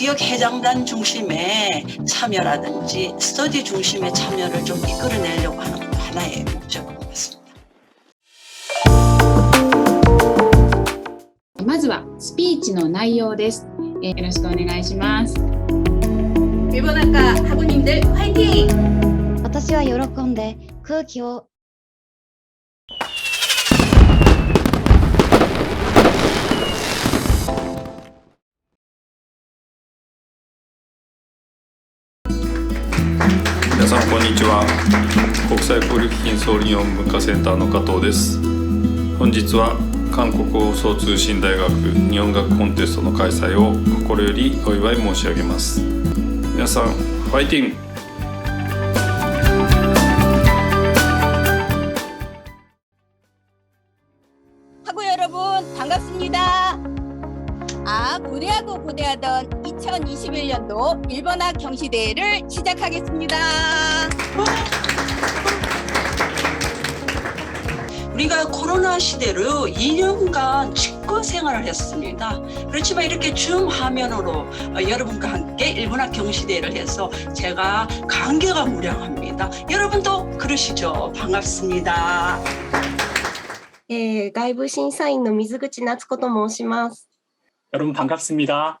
지역 해장단 중심의 참여라든지 스터디 중심의 참여를 좀 이끌어내려고 하는 것도 하나의 목적인 것 같습니다. まずはスピーチの内容です。えーよろしくお願いします。 일본학과 학우님들 화이팅! 私は喜んで空気を こんにちは国際交流基金総理日本文化センターの加藤です本日は韓国放送通信大学日本学コンテストの開催を心よりお祝い申し上げます皆さんファイティング 학우 여러분 반갑습니다. 아 고대하고 고대하던 2021년도 일본학 경시대회를 시작하겠습니다. 우리가 코로나 시대로 2년간 직거 생활을 했습니다. 그렇지만 이렇게 줌 화면으로 어, 여러분과 함께 일본학 경시대회를 해서 제가 감개가 무량합니다. 여러분도 그러시죠? 반갑습니다. えー外部審査員の水口夏子と申します。 여러분 반갑습니다.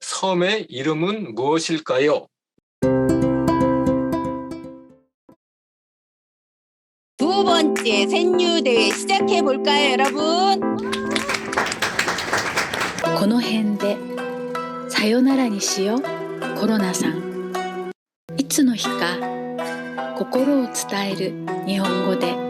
섬의 이름은 무엇일까요? 두 번째 생유대회 시작해 볼까요, 여러분? この辺でさよならにしようコロナさんいつの日か心を伝える日本語で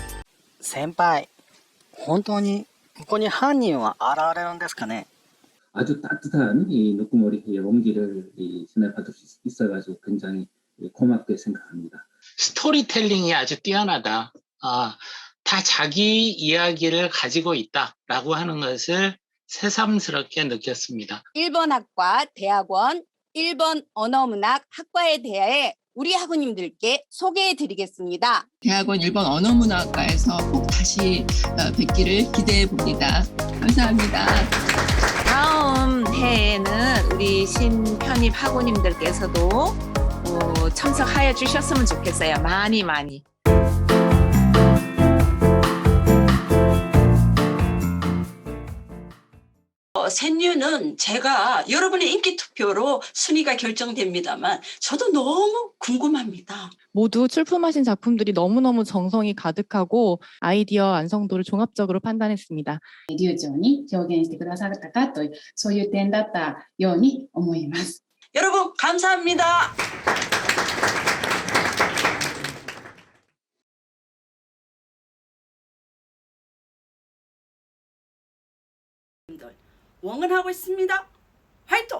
先輩本当にここに犯人は現れるんですかね 아주 따뜻한 이 누구머리의 온기를 이 전해받을 수 있어가지고 굉장히 고맙게 생각합니다. 스토리텔링이 아주 뛰어나다. 아, 다 자기 이야기를 가지고 있다라고 하는 것을 새삼스럽게 느꼈습니다. 일본학과 대학원 일본 언어문학 학과에 대해 우리 학우님들께 소개해 드리겠습니다. 대학원 일본 언어문화학과에서 꼭 다시 어, 뵙기를 기대해 봅니다. 감사합니다. 다음 해에는 우리 신편입 학우님들께서도 어, 참석하여 주셨으면 좋겠어요 많이 많이 어, 센유는 제가 여러분의 인기 투표로 순위가 결정됩니다만 저도 너무 궁금합니다. 모두 출품하신 작품들이 너무너무 정성이 가득하고 아이디어 완성도를 종합적으로 판단했습니다. 流暢に表現してくださったかという、そういう点だったように思います。 여러분 감사합니다. 원근하고 있습니다. 화이팅!